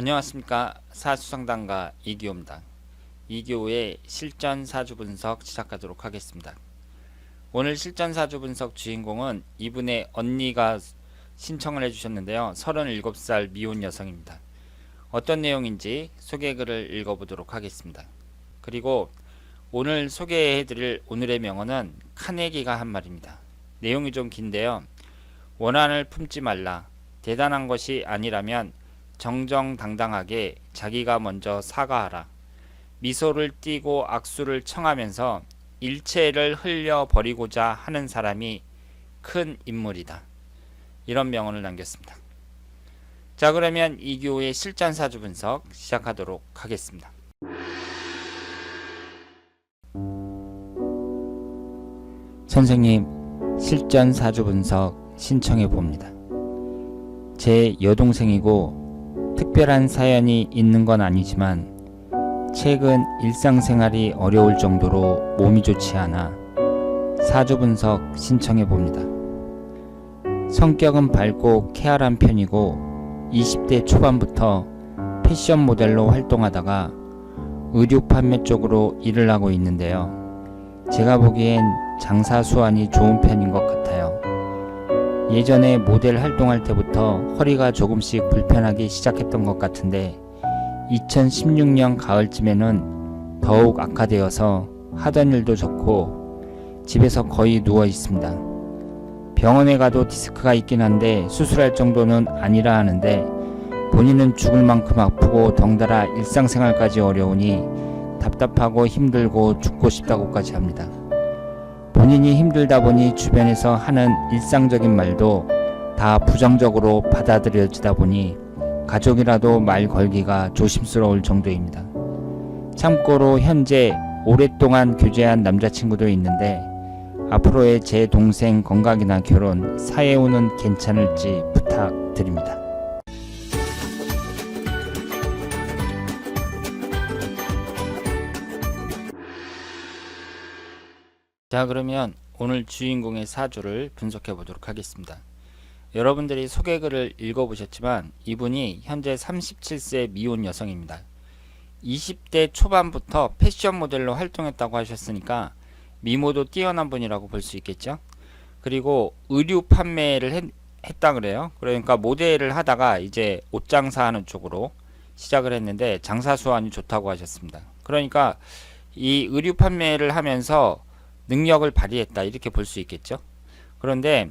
안녕하십니까 사수상담가 이기호입니다. 이기호의 실전 사주 분석 시작하도록 하겠습니다. 오늘 실전 사주 분석 주인공은 이분의 언니가 신청을 해주셨는데요. 37살 미혼 여성입니다. 어떤 내용인지 소개글을 읽어보도록 하겠습니다. 그리고 오늘 소개해드릴 오늘의 명언은 카네기가 한 말입니다. 내용이 좀 긴데요. 원한을 품지 말라. 대단한 것이 아니라면 정정당당하게 자기가 먼저 사과하라. 미소를 띠고 악수를 청하면서 일체를 흘려 버리고자 하는 사람이 큰 인물이다. 이런 명언을 남겼습니다. 자, 그러면 이교의 실전 사주 분석 시작하도록 하겠습니다. 선생님, 실전 사주 분석 신청해 봅니다. 제 여동생이고 특별한 사연이 있는 건 아니지만 최근 일상생활이 어려울 정도로 몸이 좋지 않아 사주 분석 신청해 봅니다. 성격은 밝고 쾌활한 편이고 20대 초반부터 패션 모델로 활동하다가 의류 판매 쪽으로 일을 하고 있는데요. 제가 보기엔 장사 수완이 좋은 편인 것 같아요. 예전에 모델 활동할 때부터 허리가 조금씩 불편하기 시작했던 것 같은데 2016년 가을쯤에는 더욱 악화되어서 하던 일도 좋고 집에서 거의 누워 있습니다. 병원에 가도 디스크가 있긴 한데 수술할 정도는 아니라 하는데 본인은 죽을 만큼 아프고 덩달아 일상생활까지 어려우니 답답하고 힘들고 죽고 싶다고까지 합니다. 본인이 힘들다 보니 주변에서 하는 일상적인 말도 다 부정적으로 받아들여지다 보니 가족이라도 말 걸기가 조심스러울 정도입니다. 참고로 현재 오랫동안 교제한 남자친구도 있는데 앞으로의 제 동생 건강이나 결혼, 사회운은 괜찮을지 부탁드립니다. 자 그러면 오늘 주인공의 사주를 분석해 보도록 하겠습니다. 여러분들이 소개글을 읽어보셨지만 이분이 현재 37세 미혼 여성입니다. 20대 초반부터 패션 모델로 활동했다고 하셨으니까 미모도 뛰어난 분이라고 볼 수 있겠죠. 그리고 의류 판매를 했, 했다 그래요. 그러니까 모델을 하다가 이제 옷 장사하는 쪽으로 시작을 했는데 장사 수완이 좋다고 하셨습니다. 그러니까 이 의류 판매를 하면서 능력을 발휘했다 이렇게 볼 수 있겠죠. 그런데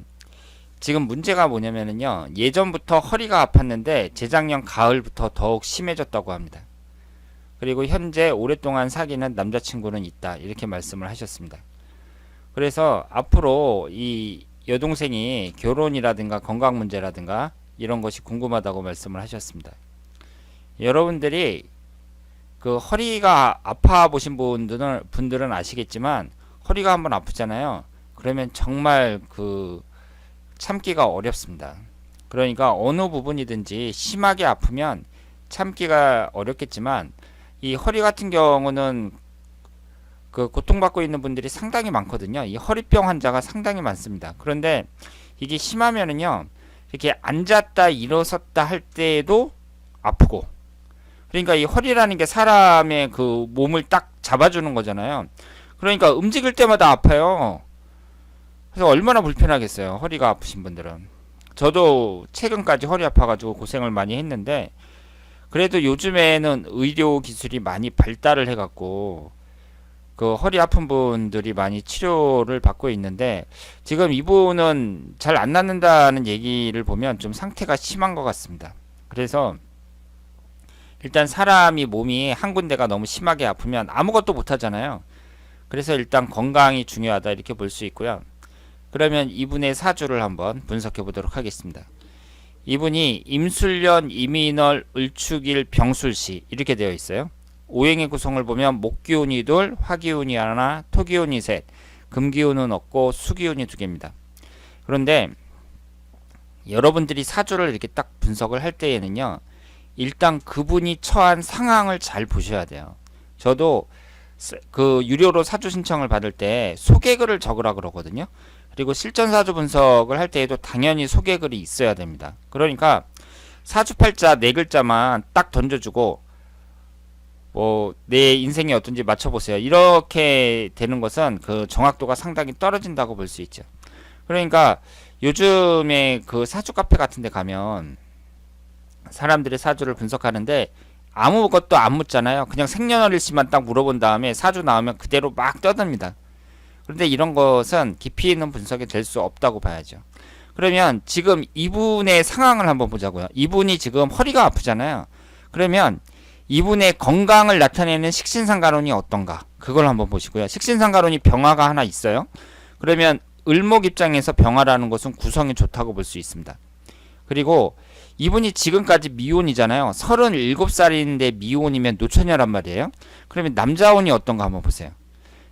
지금 문제가 뭐냐면은요. 예전부터 허리가 아팠는데 재작년 가을부터 더욱 심해졌다고 합니다. 그리고 현재 오랫동안 사귀는 남자친구는 있다. 이렇게 말씀을 하셨습니다. 그래서 앞으로 이 여동생이 결혼이라든가 건강 문제라든가 이런 것이 궁금하다고 말씀을 하셨습니다. 여러분들이 그 허리가 아파 보신 분들은 분들은 아시겠지만 허리가 한번 아프잖아요. 그러면 정말 그 참기가 어렵습니다. 그러니까 어느 부분이든지 심하게 아프면 참기가 어렵겠지만 이 허리 같은 경우는 그 고통받고 있는 분들이 상당히 많거든요. 이 허리병 환자가 상당히 많습니다. 그런데 이게 심하면은요. 이렇게 앉았다 일어섰다 할 때에도 아프고 그러니까 이 허리라는 게 사람의 그 몸을 딱 잡아주는 거잖아요. 그러니까 움직일 때마다 아파요. 그래서 얼마나 불편하겠어요. 허리가 아프신 분들은. 저도 최근까지 허리 아파가지고 고생을 많이 했는데 그래도 요즘에는 의료 기술이 많이 발달을 해갖고 그 허리 아픈 분들이 많이 치료를 받고 있는데 지금 이분은 잘 안 낫는다는 얘기를 보면 좀 상태가 심한 것 같습니다. 그래서 일단 사람이 몸이 한 군데가 너무 심하게 아프면 아무것도 못 하잖아요. 그래서 일단 건강이 중요하다 이렇게 볼 수 있고요. 그러면 이분의 사주를 한번 분석해 보도록 하겠습니다. 이분이 임술년, 이민월, 을축일, 병술시 이렇게 되어 있어요. 오행의 구성을 보면 목기운이 둘, 화기운이 하나, 토기운이 셋, 금기운은 없고 수기운이 두 개입니다. 그런데 여러분들이 사주를 이렇게 딱 분석을 할 때에는요. 일단 그분이 처한 상황을 잘 보셔야 돼요. 저도 그 유료로 사주 신청을 받을 때 소개글을 적으라 그러거든요. 그리고 실전 사주 분석을 할 때에도 당연히 소개글이 있어야 됩니다. 그러니까 사주팔자 네 글자만 딱 던져주고 뭐 내 인생이 어떤지 맞춰보세요. 이렇게 되는 것은 그 정확도가 상당히 떨어진다고 볼 수 있죠. 그러니까 요즘에 그 사주 카페 같은 데 가면 사람들의 사주를 분석하는데 아무것도 안 묻잖아요. 그냥 생년월일씨만 딱 물어본 다음에 사주 나오면 그대로 막 떠듭니다. 그런데 이런 것은 깊이 있는 분석이 될 수 없다고 봐야죠. 그러면 지금 이분의 상황을 한번 보자고요. 이분이 지금 허리가 아프잖아요. 그러면 이분의 건강을 나타내는 식신상가론이 어떤가? 그걸 한번 보시고요. 식신상가론이 병화가 하나 있어요. 그러면 을목 입장에서 병화라는 것은 구성이 좋다고 볼 수 있습니다. 그리고 이분이 지금까지 미혼이잖아요. 37살인데 미혼이면 노처녀란 말이에요. 그러면 남자운이 어떤가 한번 보세요.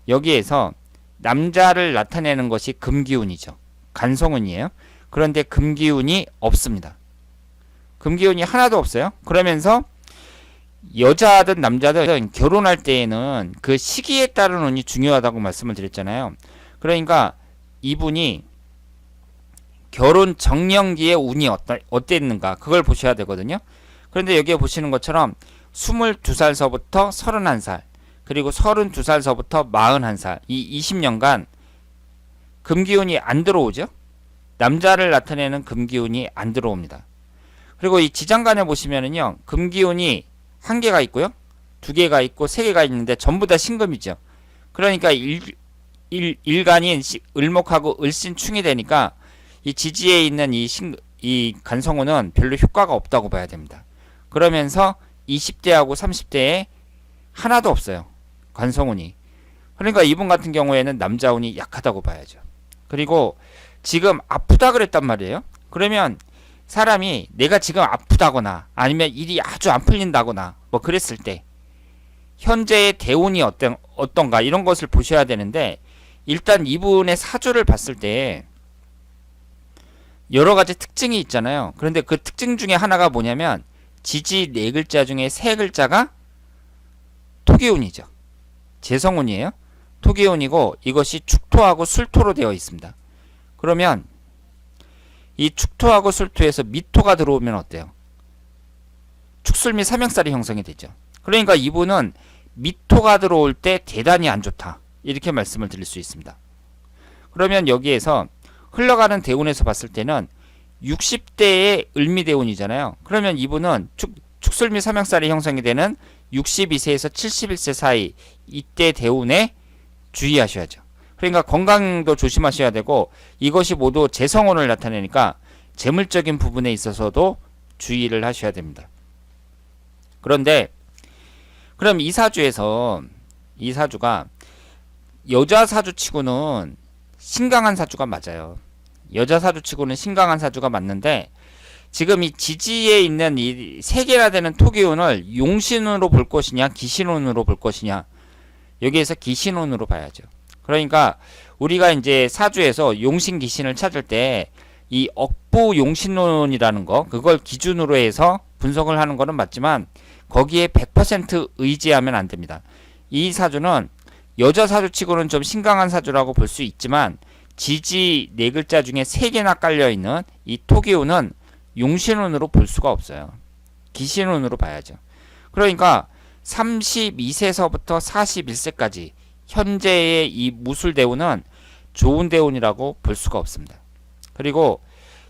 여기에서 남자를 나타내는 것이 금기운이죠. 간성운이에요. 그런데 금기운이 없습니다. 금기운이 하나도 없어요. 그러면서 여자든 남자든 결혼할 때에는 그 시기에 따른 운이 중요하다고 말씀을 드렸잖아요. 그러니까 이분이 결혼 정년기의 운이 어떠, 어땠는가 그걸 보셔야 되거든요. 그런데 여기에 보시는 것처럼 22살서부터 31살 그리고 32살서부터 41살 이 20년간 금기운이 안 들어오죠. 남자를 나타내는 금기운이 안 들어옵니다. 그리고 이 지장간에 보시면은요. 금기운이 한 개가 있고요. 두 개가 있고 세 개가 있는데 전부 다 신금이죠. 그러니까 일, 일, 일간인 시, 을목하고 을신충이 되니까 이 지지에 있는 이, 신, 이 간성호는 별로 효과가 없다고 봐야 됩니다. 그러면서 20대하고 30대에 하나도 없어요. 관성운이. 그러니까 이분 같은 경우에는 남자운이 약하다고 봐야죠. 그리고 지금 아프다 그랬단 말이에요. 그러면 사람이 내가 지금 아프다거나 아니면 일이 아주 안 풀린다거나 뭐 그랬을 때 현재의 대운이 어떤 어떤가 이런 것을 보셔야 되는데 일단 이분의 사주를 봤을 때 여러 가지 특징이 있잖아요. 그런데 그 특징 중에 하나가 뭐냐면 지지 네 글자 중에 세 글자가 토기운이죠. 재성운이에요. 토기운이고 이것이 축토하고 술토로 되어 있습니다. 그러면 이 축토하고 술토에서 미토가 들어오면 어때요? 축술미 삼형살이 형성이 되죠. 그러니까 이분은 미토가 들어올 때 대단히 안 좋다. 이렇게 말씀을 드릴 수 있습니다. 그러면 여기에서 흘러가는 대운에서 봤을 때는 60대의 을미대운이잖아요. 그러면 이분은 축, 축술미 삼형살이 형성이 되는 62세에서 71세 사이 이때 대운에 주의하셔야죠. 그러니까 건강도 조심하셔야 되고 이것이 모두 재성혼을 나타내니까 재물적인 부분에 있어서도 주의를 하셔야 됩니다. 그런데 그럼 이 사주에서 이 사주가 여자 사주치고는 신강한 사주가 맞아요. 여자 사주치고는 신강한 사주가 맞는데 지금 이 지지에 있는 이 세 개나 되는 토기운을 용신운으로 볼 것이냐 기신운으로 볼 것이냐 여기에서 기신운으로 봐야죠. 그러니까 우리가 이제 사주에서 용신 기신을 찾을 때 이 억부 용신론이라는 거 그걸 기준으로 해서 분석을 하는 거는 맞지만 거기에 100% 의지하면 안 됩니다. 이 사주는 여자 사주치고는 좀 신강한 사주라고 볼 수 있지만 지지 네 글자 중에 세 개나 깔려 있는 이 토기운은 용신운으로 볼 수가 없어요. 기신운으로 봐야죠. 그러니까 32세서부터 41세까지 현재의 이 무술 대운은 좋은 대운이라고 볼 수가 없습니다. 그리고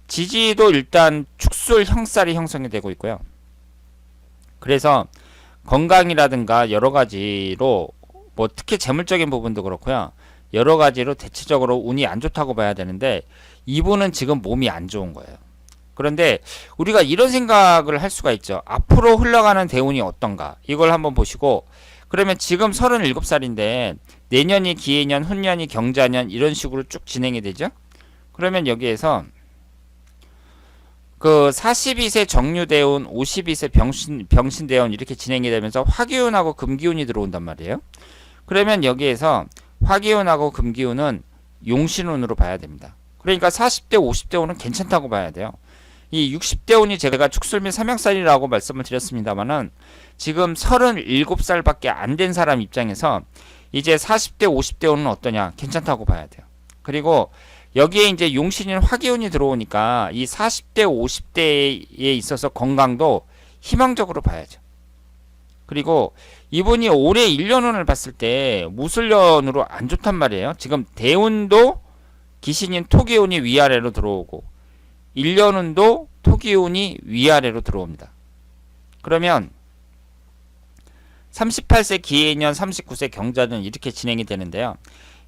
지지도 일단 축술 형살이 형성이 되고 있고요. 그래서 건강이라든가 여러 가지로 뭐 특히 재물적인 부분도 그렇고요. 여러 가지로 대체적으로 운이 안 좋다고 봐야 되는데 이분은 지금 몸이 안 좋은 거예요. 그런데 우리가 이런 생각을 할 수가 있죠. 앞으로 흘러가는 대운이 어떤가? 이걸 한번 보시고 그러면 지금 37살인데 내년이 기해년, 훈년이 경자년 이런 식으로 쭉 진행이 되죠. 그러면 여기에서 그 42세 정유대운, 52세 병신, 병신대운 이렇게 진행이 되면서 화기운하고 금기운이 들어온단 말이에요. 그러면 여기에서 화기운하고 금기운은 용신운으로 봐야 됩니다. 그러니까 40대, 50대 운은 괜찮다고 봐야 돼요. 이 60대 운이 제가 축술미 삼형살이라고 말씀을 드렸습니다만은 지금 37살밖에 안 된 사람 입장에서 이제 40대, 50대 운은 어떠냐? 괜찮다고 봐야 돼요. 그리고 여기에 이제 용신인 화기운이 들어오니까 이 40대 50대에 있어서 건강도 희망적으로 봐야죠. 그리고 이분이 올해 1년운을 봤을 때 무술년으로 안 좋단 말이에요. 지금 대운도 기신인 토기운이 위아래로 들어오고 1년운도 토기운이 위아래로 들어옵니다. 그러면 38세 기해년 39세 경자는 이렇게 진행이 되는데요.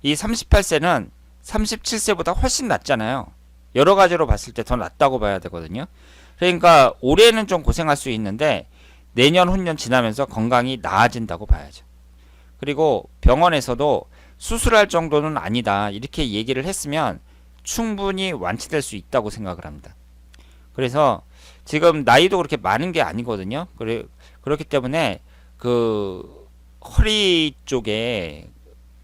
이 38세는 37세보다 훨씬 낫잖아요. 여러 가지로 봤을 때더 낫다고 봐야 되거든요. 그러니까 올해는 좀 고생할 수 있는데 내년 후년 지나면서 건강이 나아진다고 봐야죠. 그리고 병원에서도 수술할 정도는 아니다 이렇게 얘기를 했으면 충분히 완치될 수 있다고 생각을 합니다. 그래서 지금 나이도 그렇게 많은 게 아니거든요. 그래 그렇기 때문에 그 허리 쪽에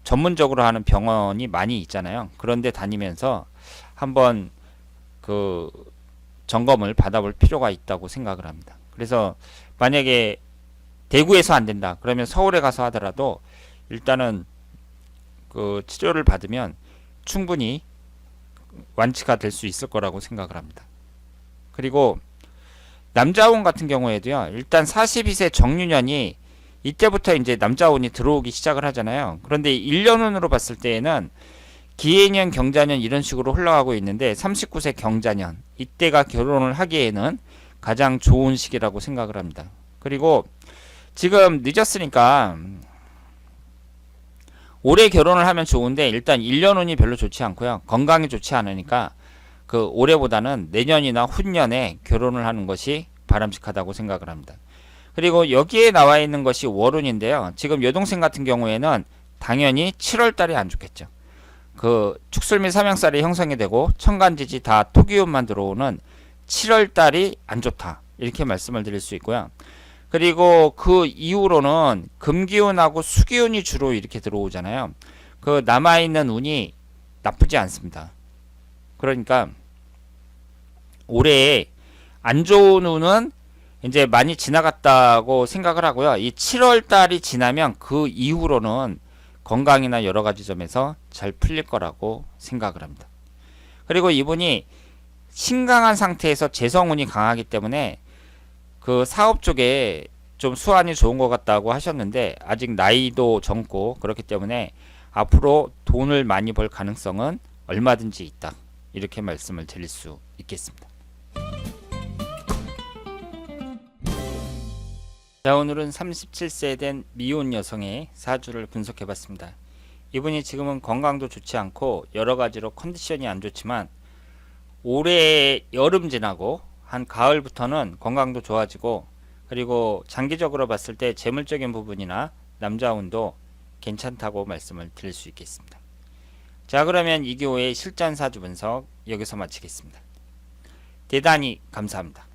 전문적으로 하는 병원이 많이 있잖아요. 그런데 다니면서 한번 그 점검을 받아볼 필요가 있다고 생각을 합니다. 그래서 만약에 대구에서 안 된다. 그러면 서울에 가서 하더라도 일단은 그 치료를 받으면 충분히 완치가 될 수 있을 거라고 생각을 합니다. 그리고 남자운 같은 경우에도요. 일단 42세 정유년이 이때부터 이제 남자운이 들어오기 시작을 하잖아요. 그런데 1년운으로 봤을 때에는 기해년, 경자년 이런 식으로 흘러가고 있는데 39세 경자년 이때가 결혼을 하기에는 가장 좋은 시기라고 생각을 합니다. 그리고 지금 늦었으니까 올해 결혼을 하면 좋은데 일단 1년 운이 별로 좋지 않고요. 건강이 좋지 않으니까 그 올해보다는 내년이나 후년에 결혼을 하는 것이 바람직하다고 생각을 합니다. 그리고 여기에 나와 있는 것이 월운인데요. 지금 여동생 같은 경우에는 당연히 7월 달이 안 좋겠죠. 그 축술 및 삼양살이 형성이 되고 천간지지 다 토기운만 들어오는 7월 달이 안 좋다. 이렇게 말씀을 드릴 수 있고요. 그리고 그 이후로는 금기운하고 수기운이 주로 이렇게 들어오잖아요. 그 남아있는 운이 나쁘지 않습니다. 그러니까 올해 안 좋은 운은 이제 많이 지나갔다고 생각을 하고요. 이 7월 달이 지나면 그 이후로는 건강이나 여러 가지 점에서 잘 풀릴 거라고 생각을 합니다. 그리고 이분이 신강한 상태에서 재성운이 강하기 때문에 그 사업 쪽에 좀 수완이 좋은 것 같다고 하셨는데 아직 나이도 젊고 그렇기 때문에 앞으로 돈을 많이 벌 가능성은 얼마든지 있다. 이렇게 말씀을 드릴 수 있겠습니다. 자 오늘은 37세 된 미혼 여성의 사주를 분석해 봤습니다. 이분이 지금은 건강도 좋지 않고 여러 가지로 컨디션이 안 좋지만 올해 여름 지나고 한 가을부터는 건강도 좋아지고 그리고 장기적으로 봤을 때 재물적인 부분이나 남자운도 괜찮다고 말씀을 드릴 수 있겠습니다. 자 그러면 이기호의 실전 사주 분석 여기서 마치겠습니다. 대단히 감사합니다.